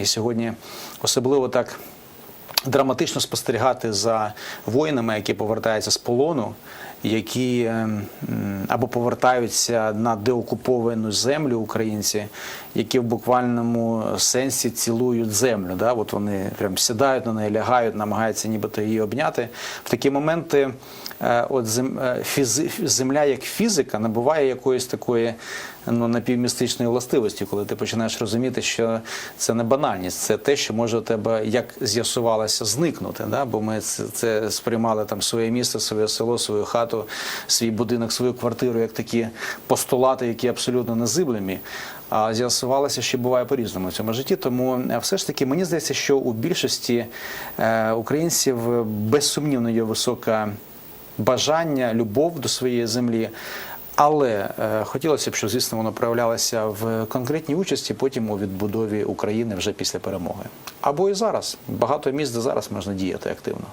І сьогодні особливо так драматично спостерігати за воїнами, які повертаються з полону, які е, або повертаються на деокуповану землю українці, які в буквальному сенсі цілують землю. Да? От вони прям сідають на неї, лягають, намагаються нібито її обняти. В такі моменти е, от е, земля як фізика набуває якоїсь такої ну, напівмістичної властивості, коли ти починаєш розуміти, що це не банальність, це те, що може у тебе, як з'ясувалося, зникнути. Да? Бо ми це, це сприймали там своє місто, своє село, свою хату, свій будинок, свою квартиру, як такі постулати, які абсолютно незиблемі. А з'ясувалося, що буває по-різному в цьому житті. Тому е, все ж таки мені здається, що у більшості е, українців безсумнівно є висока бажання, любов до своєї землі. Але е, хотілося б, щоб звісно воно проявлялося в конкретній участі, потім у відбудові України вже після перемоги. Або і зараз багато місць, де зараз можна діяти активно.